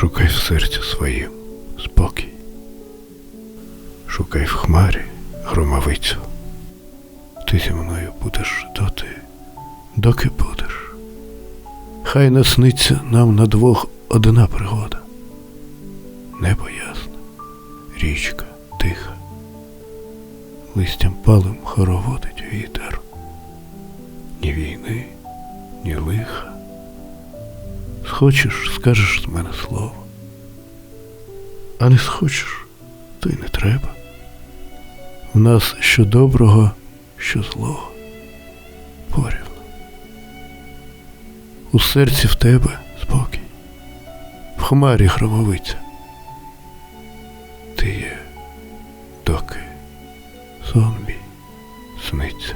Шукай в серці своїм спокій. Шукай в хмарі громовицю. Ти зі мною будеш доти, доки будеш. Хай насниться нам на двох одна пригода. Небо ясне, річка тиха, листям палим хороводить вітер. Ні війни, ні лиха. Хочеш, скажеш з мене слово, а не схочеш, то й не треба. В нас що доброго, що злого порівно. У серці в тебе спокій, в хмарі хромовиця. Ти є, доки сон мій сниться.